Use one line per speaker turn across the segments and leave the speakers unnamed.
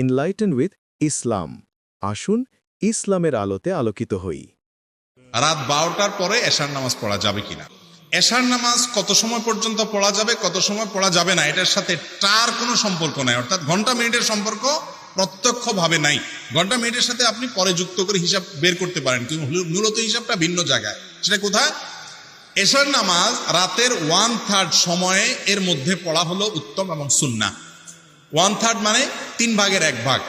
Enlighten with ইসলাম আসুন ইসলামের আলোতে আলোকিত হই।
রাত বারোটার পরে এশার নামাজ পড়া যাবে কিনা? এশার নামাজ কত সময় পর্যন্ত পড়া যাবে, কত সময় পড়া যাবে না, এটার সাথে টার কোনো সম্পর্ক নাই। অর্থাৎ ঘণ্টা মিনিটের সম্পর্ক প্রত্যক্ষভাবে নাই। ঘণ্টা মিনিটের সাথে আপনি পরে যুক্ত করে হিসাব বের করতে পারেন, কিন্তু মূলত হিসাবটা ভিন্ন জায়গায়। সেটা কোথায়? এশার নামাজ রাতের ওয়ান থার্ড সময়ে এর মধ্যে পড়া হলো উত্তম এবং সুন্না ওয়ান থার্ড মানে তিন ভাগের এক ভাগ।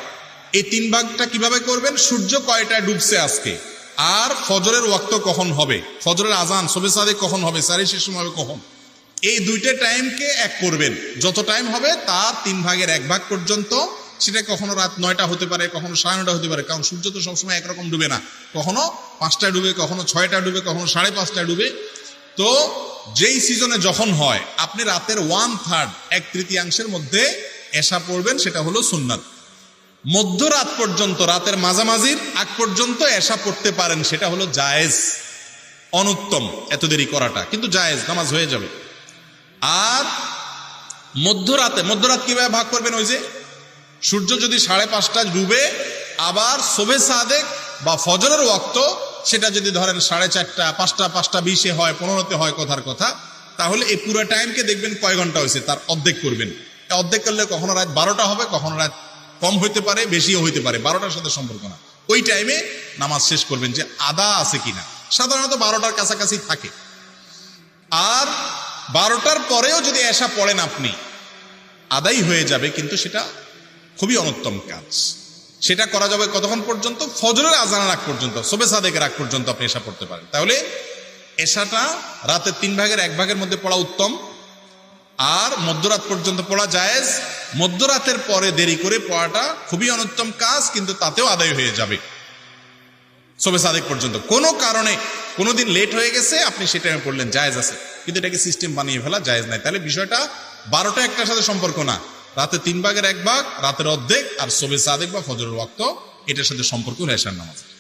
এই তিন ভাগটা কীভাবে করবেন? সূর্য কয়টায় ডুবছে আজকে? আর ফজরের ওয়াক্ত কখন হবে? ফজরের আজান, সবে সাদে কখন হবে? সারি শেষ হবে কখন? এই দুইটা টাইমকে এক করবেন। যত টাইম হবে, তার তিন ভাগের এক ভাগ পর্যন্ত, সেটা কখনো রাত নয়টা হতে পারে, কখনো সাড়ে নয়টা হতে পারে, কারণ সূর্য তো সবসময় একরকম ডুবে না। কখনো পাঁচটায় ডুবে, কখনো ছয়টা ডুবে, কখনো সাড়ে পাঁচটায় ডুবে। তো যেই সিজনে যখন হয়, আপনি রাতের ওয়ান থার্ড এক তৃতীয়াংশের মধ্যে এসা পড়বেন, সেটা হলো সুন্নাত। মধ্যরাত পর্যন্ত, রাতের মাঝামাঝির আগ পর্যন্ত এসা পড়তে পারেন, সেটা হলো জায়েজ। অনুত্তম, এত দেরি করাটা, কিন্তু জায়েজ, নামাজ হয়ে যাবে। আর মধ্যরাতে, মধ্যরাত কীভাবে ভাগ করবেন ওই যে? সূর্য যদি সাড়ে পাঁচটা ডুবে, আবার শোভে সাদেক বা ফজরের ওয়াক্ত, সেটা যদি ধরেন সাড়ে চারটা, পাঁচটা পাঁচটা বিশে হয়, পনেরোতে হয় কথার কথা, তাহলে এই পুরো টাইমকে দেখবেন কয় ঘণ্টা হয়েছে, তার অর্ধেক করবেন। অর্ধেক করলে কখনো রাত বারোটা হবে, কখনো রাত কম হইতে পারে, বেশিও হইতে পারে, বারোটার সাথে সম্পর্ক না। ওই টাইমে নামাজ শেষ করবেন যে আদা আছে কিনা। সাধারণত বারোটার কাছাকাছি থাকে। আর বারোটার পরেও যদি এসা পড়েন আপনি, আদাই হয়ে যাবে, কিন্তু সেটা খুবই অনুত্তম কাজ। সেটা করা যাবে কতক্ষণ পর্যন্ত? ফজরের আজানের আগ পর্যন্ত সোবে সাদেকের আগ পর্যন্ত আপনি এসা পড়তে পারেন। তাহলে এশাটা রাতের তিন ভাগের এক ভাগের মধ্যে পড়া উত্তম। আর মধ্যরাত পর্যন্ত পড়া জায়েজ। মধ্যরাতের পরে দেরি করে পড়াটা খুবই অনুত্তম কাজ, কিন্তু তাতেও আদায় হয়ে যাবে। সোবে সাদেক পর্যন্ত। কোনো কারণে কোনোদিন লেট হয়ে গেছে, আপনি সে টাইমে পড়লেন, জায়েজ আছে। কিন্তু এটাকে সিস্টেম বানিয়ে ফেলা জায়েজ নাই। তাহলে বিষয়টা বারোটা একটার সাথে সম্পর্ক না। রাতে তিন ভাগের এক ভাগ, রাতের অর্ধেক, আর সোবে সাদেক বা ফজরের ওয়াক্ত এটার সাথে সম্পর্ক রেশার নামাজ।